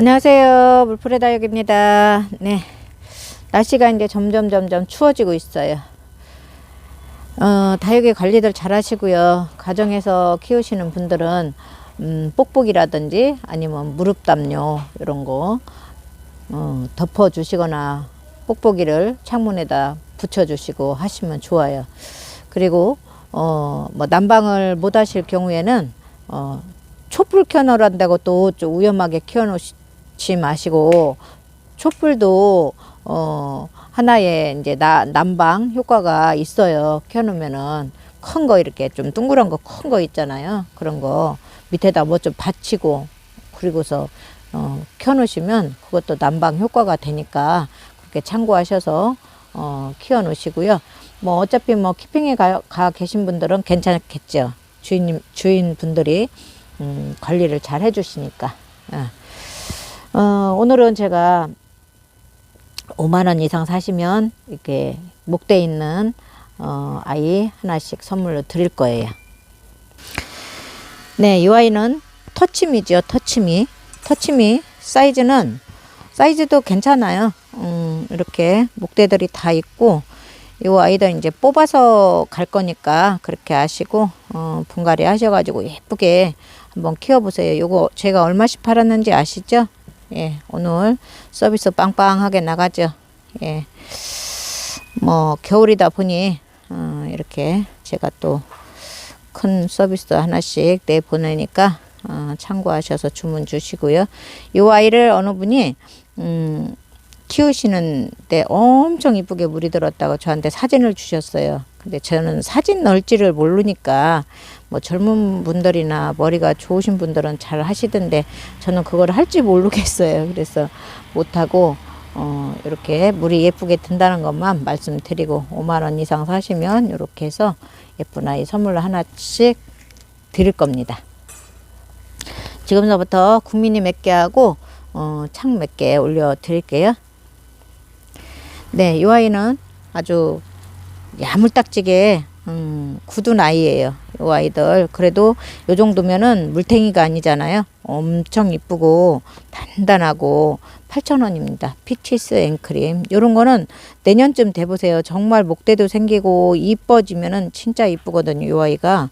안녕하세요. 물풀의 다육입니다. 네. 날씨가 이제 점점 점점 추워지고 있어요. 어, 다육의 관리들 잘 하시고요. 가정에서 키우시는 분들은 음, 뽁뽁이라든지 아니면 무릎 담요 이런 거 어, 덮어 주시거나 뽁뽁이를 창문에다 붙여 주시고 하시면 좋아요. 그리고 어, 뭐 난방을 못 하실 경우에는 어, 촛불 켜놓으란다고 또 좀 위험하게 켜놓 지 마시고 촛불도 어 하나의 이제 나, 난방 효과가 있어요. 켜놓으면은 큰 거 이렇게 좀 둥그런 거 큰 거 있잖아요. 그런 거 밑에다 뭐 좀 받치고 그리고서 어 켜놓으시면 그것도 난방 효과가 되니까 그렇게 참고하셔서 어 키워 놓으시고요. 뭐 어차피 뭐 키핑에 가, 가 계신 분들은 괜찮겠죠. 주인 주인 분들이 음, 관리를 잘 해주시니까. 어. 어, 오늘은 제가 5만 원 이상 사시면 이렇게 목대 있는 어, 아이 하나씩 선물로 드릴 거예요. 네, 이 아이는 터치미죠, 터치미. 터치미 사이즈는 사이즈도 괜찮아요. 음, 이렇게 목대들이 다 있고 이 아이들 이제 뽑아서 갈 거니까 그렇게 아시고 어, 분갈이 하셔가지고 예쁘게 한번 키워보세요. 요거 제가 얼마씩 팔았는지 아시죠? 예, 오늘 서비스 빵빵하게 나가죠. 예, 뭐 겨울이다 보니 어, 이렇게 제가 또 큰 서비스 하나씩 내 보내니까 어, 참고하셔서 주문 주시고요. 이 아이를 어느 분이 음, 키우시는 데 엄청 이쁘게 물이 들었다고 저한테 사진을 주셨어요. 근데 저는 사진 넣을지를 모르니까 뭐 젊은 분들이나 머리가 좋으신 분들은 잘 하시던데 저는 그걸 할지 모르겠어요. 그래서 못하고 어 이렇게 물이 예쁘게 든다는 것만 말씀드리고 5만 원 이상 사시면 이렇게 해서 예쁜 아이 선물로 하나씩 드릴 겁니다. 지금서부터 국민이 몇 개 하고 어, 창몇 개 올려 드릴게요. 네, 이 아이는 아주 야물딱지게 음, 굳은 아이예요. 이 아이들 그래도 요 정도면은 물탱이가 아니잖아요. 엄청 이쁘고 단단하고 8,000원입니다. 피치스 앵크림. 요런 거는 내년쯤 돼 보세요. 정말 목대도 생기고 이뻐지면은 진짜 이쁘거든요. 이 아이가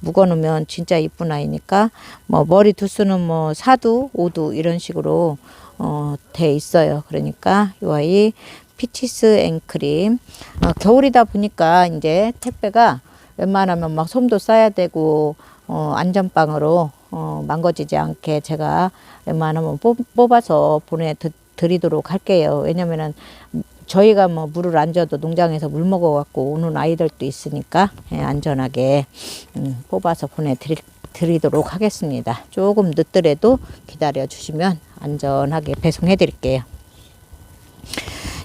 묵어 놓으면 진짜 이쁜 아이니까 뭐 머리 두수는 뭐 4두, 5두 이런 식으로 어, 돼 있어요. 그러니까 이 아이 피치스 앵크림. 어, 겨울이다 보니까 이제 택배가 웬만하면 막 솜도 싸야 되고 어, 안전빵으로 어, 망가지지 않게 제가 웬만하면 뽑, 뽑아서 보내드리도록 할게요. 왜냐면은 저희가 뭐 물을 안 줘도 농장에서 물 먹어갖고 오는 아이들도 있으니까 예, 안전하게 음, 뽑아서 보내드리도록 하겠습니다. 조금 늦더라도 기다려 주시면 안전하게 배송해 드릴게요.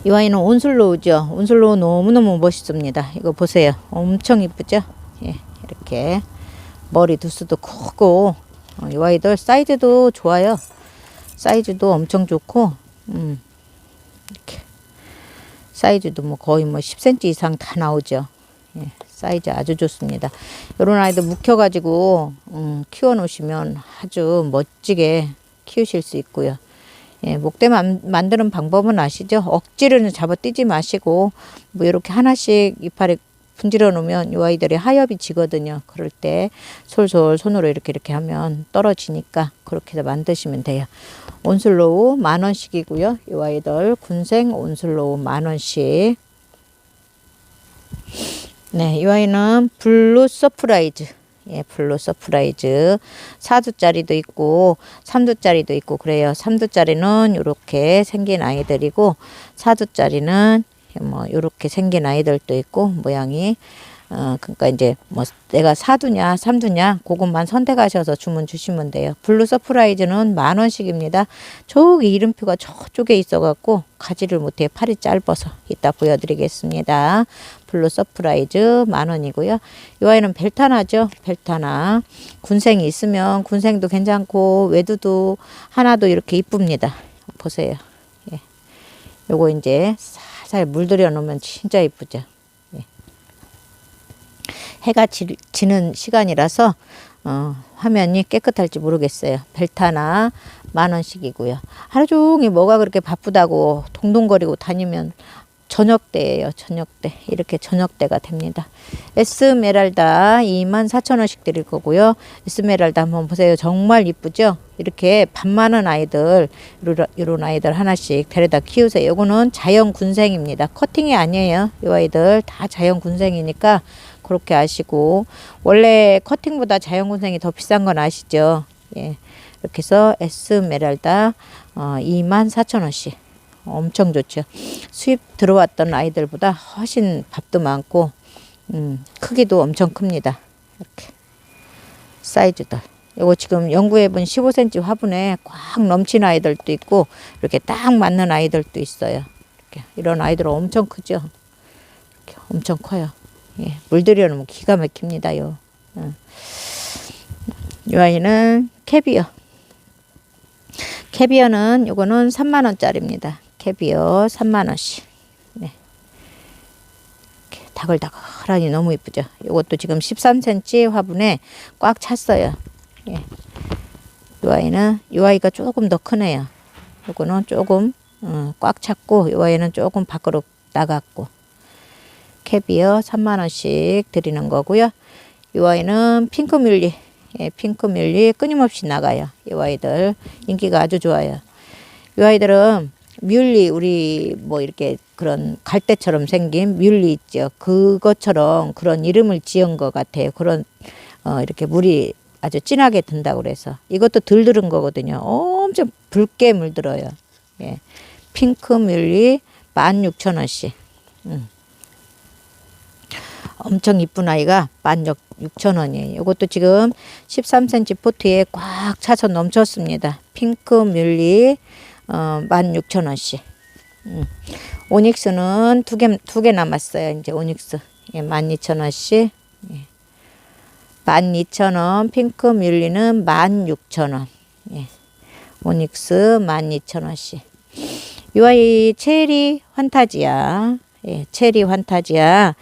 이 와인은 온슬로우죠. 온슬로우 너무너무 멋있습니다. 이거 보세요. 엄청 이쁘죠? 예, 이렇게 머리 두수도 크고 어, 이 와이들 사이즈도 좋아요. 사이즈도 엄청 좋고 음, 이렇게 사이즈도 뭐 거의 뭐 10cm 이상 다 나오죠. 예, 사이즈 아주 좋습니다. 이런 아이들 묵혀가지고 음, 키워 놓으시면 아주 멋지게 키우실 수 있고요. 예, 목대 만, 만드는 방법은 아시죠? 억지로는 잡아 뛰지 마시고 뭐 이렇게 하나씩 이파리 분질러 놓으면 이 아이들이 하엽이 지거든요. 그럴 때 솔솔 손으로 이렇게 이렇게 하면 떨어지니까 그렇게 만드시면 돼요. 온슬로우 만 원씩이고요. 이 아이들 군생 온슬로우 만 원씩. 네, 이 아이는 블루 서프라이즈. 예, 블루 서프라이즈. 4두짜리도 있고 3두짜리도 있고 그래요. 3두짜리는 이렇게 생긴 아이들이고 4두짜리는 뭐 요렇게 생긴 아이들도 있고 모양이 어 그러니까 이제 뭐 내가 사두냐 삼두냐 그것만 선택하셔서 주문 주시면 돼요. 블루 서프라이즈는 만 원씩입니다. 저기 이름표가 저쪽에 있어갖고 가지를 못해 팔이 짧아서 이따 보여드리겠습니다. 블루 서프라이즈 만 원이고요. 이 아이는 벨타나죠. 벨타나 군생이 있으면 군생도 괜찮고 외두도 하나도 이렇게 이쁩니다. 보세요. 예. 요거 이제 살살 물들여 놓으면 진짜 이쁘죠. 예. 해가 지, 지는 시간이라서 어, 화면이 깨끗할지 모르겠어요. 벨타나 만 원씩이고요. 하루 종일 뭐가 그렇게 바쁘다고 동동거리고 다니면 저녁 때예요. 저녁 때 이렇게 저녁 때가 됩니다. 에스메랄다 24,000원씩 드릴 거고요. 에스메랄다 한번 보세요. 정말 이쁘죠? 이렇게 밥 많은 아이들 요런 아이들 하나씩 데려다 키우세요. 요거는 자연 군생입니다. 커팅이 아니에요. 이 아이들 다 자연 군생이니까 그렇게 아시고 원래 커팅보다 자연 군생이 더 비싼 건 아시죠? 예. 이렇게 해서 에스메랄다 어, 24,000원씩 엄청 좋죠. 수입 들어왔던 아이들보다 훨씬 밥도 많고 음, 크기도 엄청 큽니다. 이렇게 사이즈들. 요거 지금 연구해본 15cm 화분에 꽉 넘친 아이들도 있고 이렇게 딱 맞는 아이들도 있어요. 이렇게 이런 아이들은 엄청 크죠. 이렇게 엄청 커요. 예, 물들여 놓으면 기가 막힙니다요. 응. 이 아이는 캐비어. 캐비어는 요거는 3만 원짜리입니다. 캐비어 3만 원씩. 네. 다글다글하니 너무 이쁘죠. 요것도 지금 13cm 화분에 꽉 찼어요. 예. 이 아이는 이 아이가 조금 더 크네요. 요거는 조금 어, 꽉 찼고 이 아이는 조금 밖으로 나갔고 캐비어 3만 원씩 드리는 거고요. 이 아이는 핑크 뮬리 예, 핑크 뮬리 끊임없이 나가요. 이 아이들 인기가 아주 좋아요. 이 아이들은 뮬리 우리 뭐 이렇게 그런 갈대처럼 생긴 뮬리 있죠. 그것처럼 그런 이름을 지은 것 같아요. 그런 어 이렇게 물이 아주 진하게 든다고 그래서 이것도 덜 들은 거거든요. 엄청 붉게 물들어요. 예. 핑크 뮬리 16,000원씩. 음. 엄청 이쁜 아이가 16,000원이에요. 이것도 지금 13cm 포트에 꽉 차서 넘쳤습니다. 핑크 뮬리 어, 16,000원씩. 음. 오닉스는 두 개, 두 개 남았어요. 이제 오닉스. 예, 12,000원씩. 예. 12,000원. 핑크 뮬리는 16,000원. 예. 오닉스 12,000원씩. 이 아이 체리 환타지야. 예, 체리 환타지야.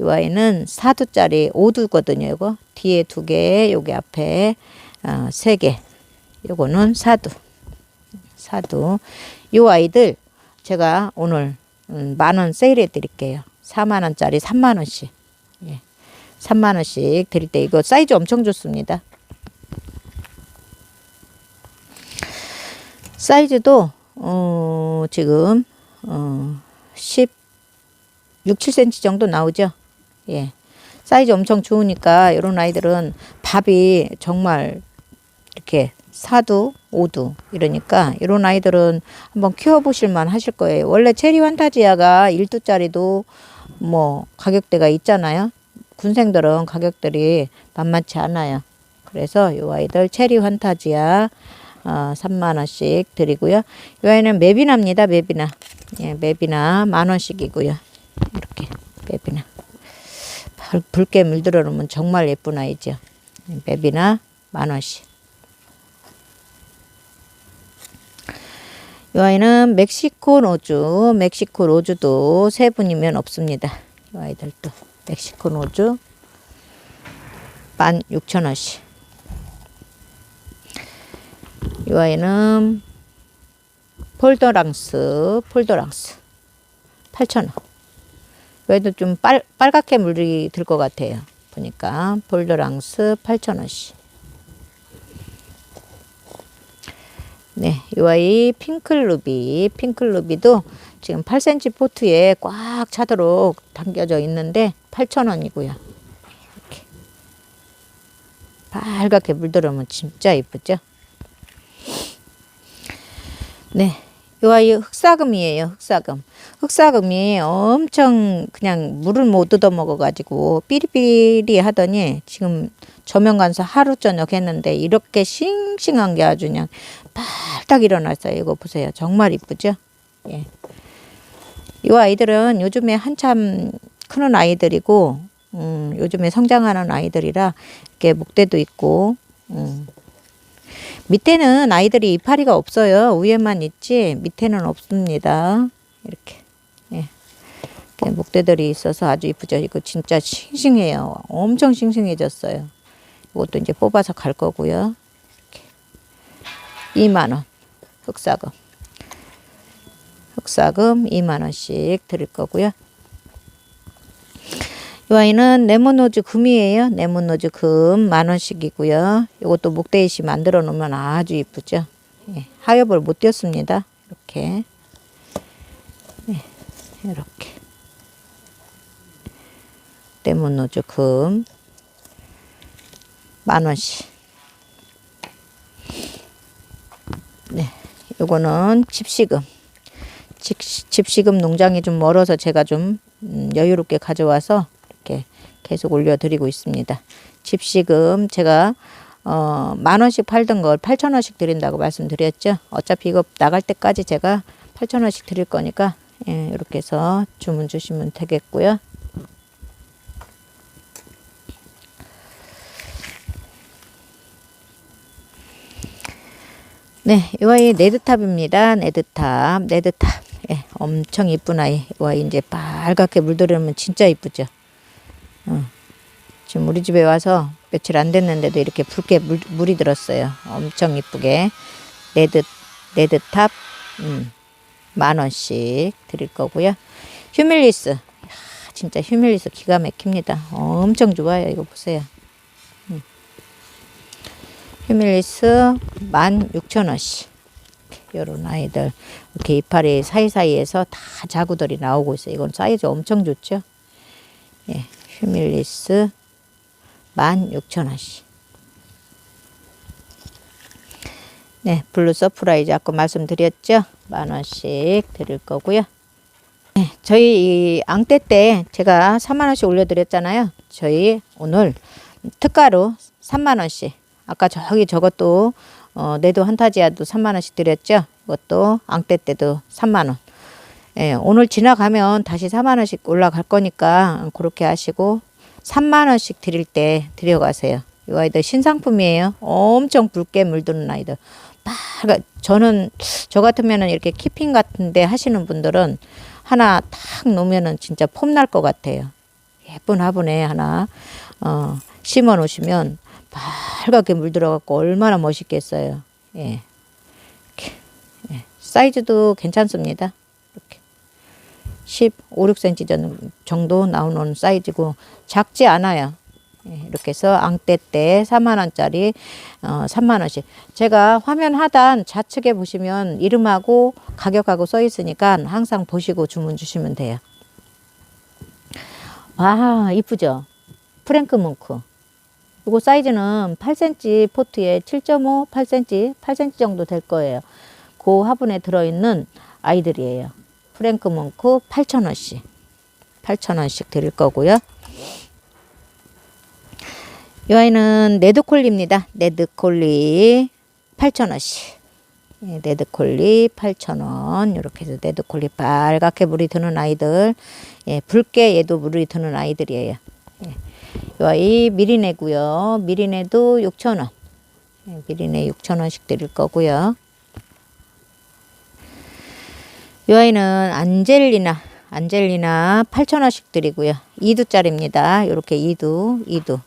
이 아이는 4두짜리 5두거든요. 이거 뒤에 두 개, 여기 앞에 어, 세 개. 요거는 4두. 사두. 요 아이들 제가 오늘 음, 만원 세일해 드릴게요. 4만 원짜리 3만 원씩. 예. 3만 원씩 드릴 때 이거 사이즈 엄청 좋습니다. 사이즈도 어, 지금 어, 10 6, 7cm 정도 나오죠. 예. 사이즈 엄청 좋으니까 이런 아이들은 밥이 정말 이렇게 사두, 오두 이러니까 이런 아이들은 한번 키워보실 만 하실 거예요. 원래 체리 환타지아가 1두짜리도 뭐 가격대가 있잖아요. 군생들은 가격들이 만만치 않아요. 그래서 이 아이들 체리 환타지아 어, 3만 원씩 드리고요. 이 아이는 맵이나입니다. 맵이나. 예, 맵이나 만 원씩이고요. 이렇게 맵이나. 붉게 물들어 놓으면 정말 예쁜 아이죠. 맵이나 만 원씩. 이 아이는 멕시코 로즈, 멕시코 로즈도 세 분이면 없습니다. 이 아이들도 멕시코 로즈 16,000원씩. 이 아이는 폴더랑스, 폴더랑스 8,000원. 그래도 좀 빨, 빨갛게 물이 들 것 같아요. 보니까 폴더랑스 8,000원씩. 네, 이 아이 핑클루비, 핑클루비도 지금 8cm 포트에 꽉 차도록 담겨져 있는데 8,000원이고요. 이렇게 빨갛게 물들어오면 진짜 이쁘죠? 네, 이 아이 흑사금이에요. 흑사금. 흑사금이 엄청 그냥 물을 못 뜯어 먹어가지고 삐리삐리 하더니 지금 조명 간서 하루 저녁 했는데 이렇게 싱싱한 게 아주 그냥 빨딱 일어났어요. 이거 보세요. 정말 이쁘죠? 예. 이 아이들은 요즘에 한참 크는 아이들이고, 음, 요즘에 성장하는 아이들이라 이렇게 목대도 있고, 음. 밑에는 아이들이 이파리가 없어요. 위에만 있지 밑에는 없습니다. 이렇게. 예. 목대들이 있어서 아주 이쁘죠. 이거 진짜 싱싱해요. 엄청 싱싱해졌어요. 이것도 이제 뽑아서 갈 거고요. 이렇게. 2만 원 흑사금. 흑사금 2만 원씩 드릴 거고요. 이 아이는 네모노즈 금이에요. 네모노즈 금 만 원씩이고요. 이것도 목대이시 만들어 놓으면 아주 이쁘죠. 예, 하엽을 못 띄었습니다. 이렇게 예, 이렇게 네모노즈 금 만 원씩. 네, 요거는 집시금. 집, 집시금 농장이 좀 멀어서 제가 좀 음, 여유롭게 가져와서 이렇게 계속 올려드리고 있습니다. 집시금 제가 어, 만 원씩 팔던 걸 8천 원씩 드린다고 말씀드렸죠. 어차피 이거 나갈 때까지 제가 8천 원씩 드릴 거니까 예, 이렇게 해서 주문 주시면 되겠고요. 네, 이 아이 네드탑입니다. 네드탑, 네드탑. 예, 엄청 이쁜 아이. 이 아이 이제 빨갛게 물들으면 진짜 이쁘죠. 어. 지금 우리 집에 와서 며칠 안 됐는데도 이렇게 붉게 물, 물이 들었어요. 엄청 이쁘게. 네드, 네드탑, 음, 만 원씩 드릴 거고요. 휴밀리스. 이야, 진짜 휴밀리스 기가 막힙니다. 엄청 좋아요. 이거 보세요. 휴밀리스 16,000원씩. 요런 아이들. 이렇게 이파리 사이사이에서 다 자구들이 나오고 있어요. 이건 사이즈 엄청 좋죠? 예, 휴밀리스 16,000원씩. 네, 블루 서프라이즈 아까 말씀드렸죠? 만 원씩 드릴 거고요. 네, 저희 이 앙떼 때 제가 3만 원씩 올려드렸잖아요. 저희 오늘 특가로 3만 원씩. 아까 저기 저것도 어, 내도 한타지아도 3만 원씩 드렸죠. 이것도 앙떼 때도 3만 원. 예, 오늘 지나가면 다시 4만 원씩 올라갈 거니까 그렇게 하시고 3만 원씩 드릴 때 드려가세요. 이 아이들 신상품이에요. 엄청 붉게 물드는 아이들. 빨가 저는 저 같으면은 이렇게 키핑 같은데 하시는 분들은 하나 탁 놓으면은 진짜 폼 날 것 같아요. 예쁜 화분에 하나 어, 심어 놓으시면 빨갛게 물들어갖고 얼마나 멋있겠어요. 예. 예. 사이즈도 괜찮습니다. 이렇게 15, 6cm 정도 나오는 사이즈고 작지 않아요. 예, 이렇게 해서 앙떼 때 4만 원짜리 어, 3만 원씩. 제가 화면 하단 좌측에 보시면 이름하고 가격하고 써 있으니까 항상 보시고 주문 주시면 돼요. 와 이쁘죠? 프랭크 뭉크. 이거 사이즈는 8cm 포트에 7.5, 8cm, 8cm 정도 될 거예요. 그 화분에 들어있는 아이들이에요. 프랭크 뭉크 8,000원씩. 8,000원씩 드릴 거고요. 이 아이는 네드콜리입니다. 네드콜리 8,000원씩. 예, 네드콜리 8,000원. 이렇게 해서 네드콜리 빨갛게 물이 드는 아이들. 예, 붉게 얘도 물이 드는 아이들이에요. 예. 이 아이 미리네고요. 미리네도 6,000원. 예, 미리네 6,000원씩 드릴 거고요. 이 아이는 안젤리나. 안젤리나 8,000원씩 드리고요. 2두짜리입니다. 이렇게 2두, 2두.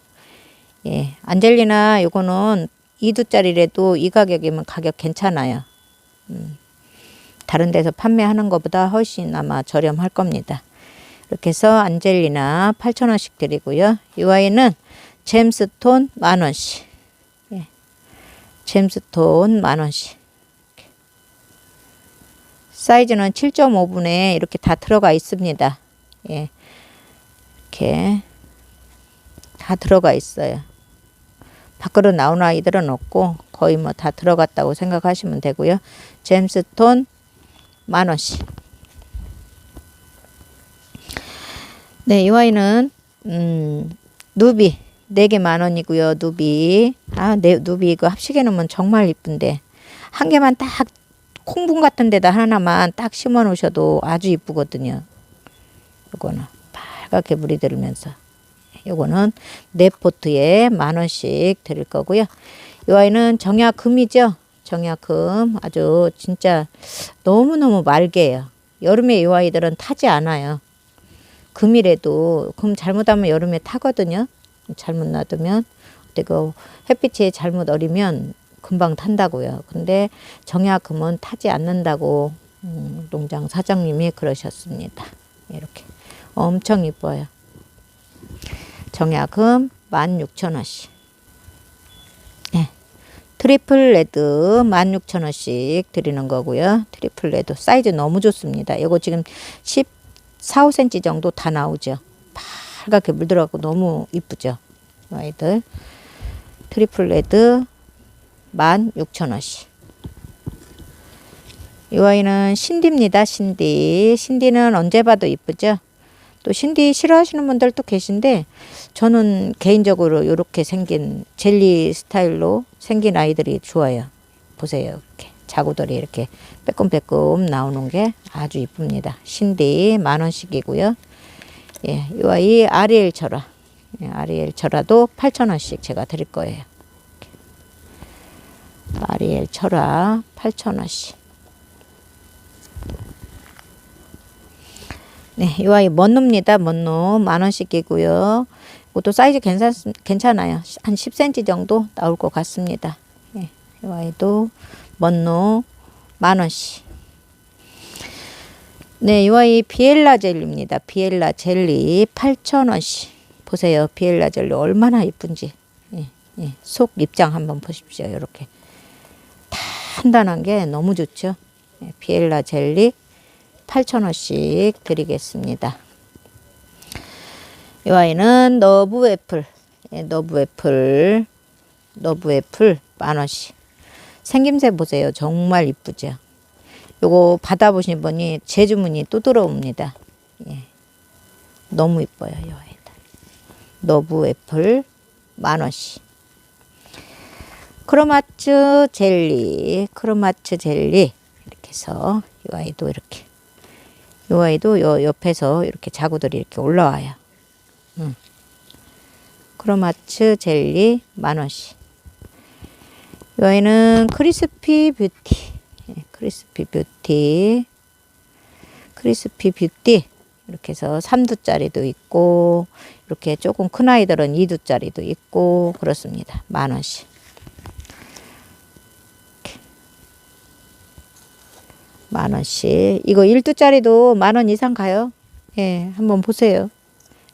예, 안젤리나 요거는 2두짜리라도 이 가격이면 가격 괜찮아요. 음, 다른 데서 판매하는 것보다 훨씬 아마 저렴할 겁니다. 이렇게 해서 안젤리나 8,000원씩 드리고요. 이 와인은 잼스톤 만원씩. 예, 잼스톤 만원씩. 사이즈는 7.5분에 이렇게 다 들어가 있습니다. 예, 이렇게 다 들어가 있어요. 밖으로 나오는 아이들은 없고 거의 뭐 다 들어갔다고 생각하시면 되고요. 잼스톤 만 원씩. 네, 이 와인은 음, 누비 네개만 원이고요. 누비 아, 네, 누비 이거 합식해 놓으면 정말 이쁜데 한 개만 딱 콩분 같은 데다 하나만 딱 심어 놓으셔도 아주 이쁘거든요. 이거는 빨갛게 물이 들으면서 요거는 네 포트에 만 원씩 드릴 거고요. 이 아이는 정약금이죠. 정약금 아주 진짜 너무너무 맑게요. 여름에 이 아이들은 타지 않아요. 금이라도 금 잘못하면 여름에 타거든요. 잘못 놔두면 그리고 햇빛이 잘못 어리면 금방 탄다고요. 근데 정약금은 타지 않는다고 음, 농장 사장님이 그러셨습니다. 이렇게 엄청 이뻐요. 정약금 16,000원씩. 네. 트리플 레드 16,000원씩 드리는 거고요. 트리플 레드 사이즈 너무 좋습니다. 이거 지금 14, 5cm 정도 다 나오죠. 빨갛게 물들어가고 너무 이쁘죠. 아이들. 트리플 레드 16,000원씩. 이 아이는 신디입니다. 신디. 신디는 언제 봐도 이쁘죠? 또 신디 싫어하시는 분들도 계신데 저는 개인적으로 이렇게 생긴 젤리 스타일로 생긴 아이들이 좋아요. 보세요. 이렇게 자구들이 이렇게 빼꼼빼꼼 나오는 게 아주 이쁩니다. 신디 만 원씩이고요. 예, 이 아이 아리엘 철화. 예, 아리엘 철화도 8,000원씩 제가 드릴 거예요. 아리엘 철화 8,000원씩. 네, 이 아이 먼노입니다. 먼노 만 원씩 이고요. 이것도 사이즈 괜찮 괜찮아요. 한 10cm 정도 나올 것 같습니다. 예, 이 아이도 먼노 만 원씩. 네, 이 아이 비엘라 젤리입니다. 비엘라 젤리 8,000원씩. 보세요. 비엘라 젤리 얼마나 이쁜지. 예, 예. 속 입장 한번 보십시오. 이렇게 단단한 게 너무 좋죠. 예, 비엘라 젤리 8,000원씩 드리겠습니다. 이 아이는 너브 애플, 예, 너브 애플, 너브 애플 만원씩. 생김새 보세요. 정말 이쁘죠. 요거 받아보신 분이 제주문이 또 들어옵니다. 예. 너무 이뻐요. 이 아이들. 너브 애플 만원씩. 크로마츠 젤리, 크로마츠 젤리. 이렇게 해서 이 아이도 이렇게 이 아이도 요 옆에서 이렇게 자구들이 이렇게 올라와요. 음. 크로마츠 젤리 만 원씩. 이 아이는 크리스피 뷰티, 예, 크리스피 뷰티, 크리스피 뷰티 이렇게 해서 3두짜리도 있고 이렇게 조금 큰 아이들은 2두짜리도 있고 그렇습니다. 만 원씩. 만 원씩. 이거 1두짜리도 만 원 이상 가요. 예, 한번 보세요.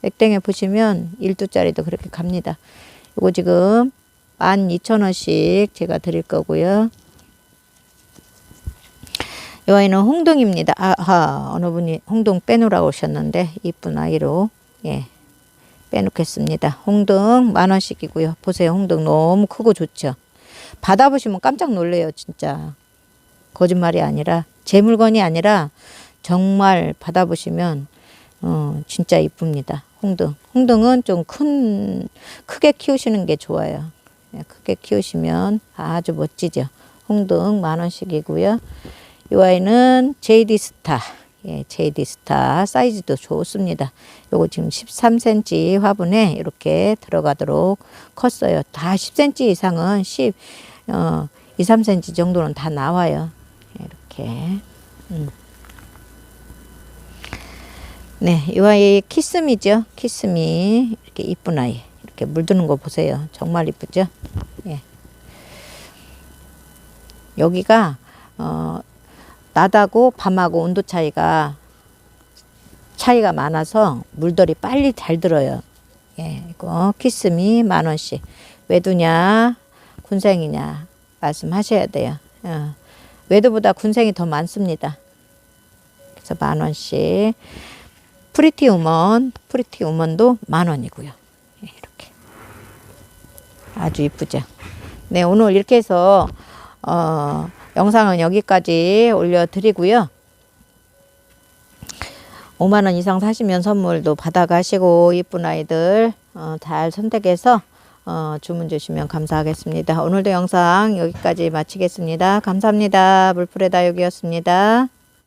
액땡에 보시면 1두짜리도 그렇게 갑니다. 이거 지금 12,000원씩 제가 드릴 거고요. 이 아이는 홍동입니다. 아하, 어느 분이 홍동 빼놓으라고 오셨는데 이쁜 아이로 예 빼놓겠습니다. 홍등 만 원씩이고요. 보세요, 홍등 너무 크고 좋죠. 받아보시면 깜짝 놀래요, 진짜. 거짓말이 아니라 제 물건이 아니라 정말 받아보시면 어, 진짜 이쁩니다. 홍등. 홍등은 좀 큰 크게 키우시는 게 좋아요. 예, 크게 키우시면 아주 멋지죠. 홍등 만 원씩이고요. 이 아이는 JD 스타. 예, JD 스타 사이즈도 좋습니다. 요거 지금 13cm 화분에 이렇게 들어가도록 컸어요. 다 10cm 이상은 10, 어, 2, 3cm 정도는 다 나와요. 이렇게. 음. 네, 이 아이 키스미죠. 키스미. 이렇게 이쁜 아이. 이렇게 물드는 거 보세요. 정말 이쁘죠? 예. 여기가, 어, 낮하고 밤하고 온도 차이가 차이가 많아서 물들이 빨리 잘 들어요. 예, 이거 키스미 만 원씩. 외두냐, 군생이냐 말씀하셔야 돼요. 어. 외두보다 군생이 더 많습니다. 그래서 만 원씩. 프리티 우먼, 프리티 우먼도 만 원이고요. 예, 이렇게. 아주 이쁘죠. 네, 오늘 이렇게 해서, 어, 영상은 여기까지 올려드리고요. 5만 원 이상 사시면 선물도 받아가시고 이쁜 아이들 어, 잘 선택해서 어, 주문 주시면 감사하겠습니다. 오늘도 영상 여기까지 마치겠습니다. 감사합니다. 물풀의 다육이었습니다.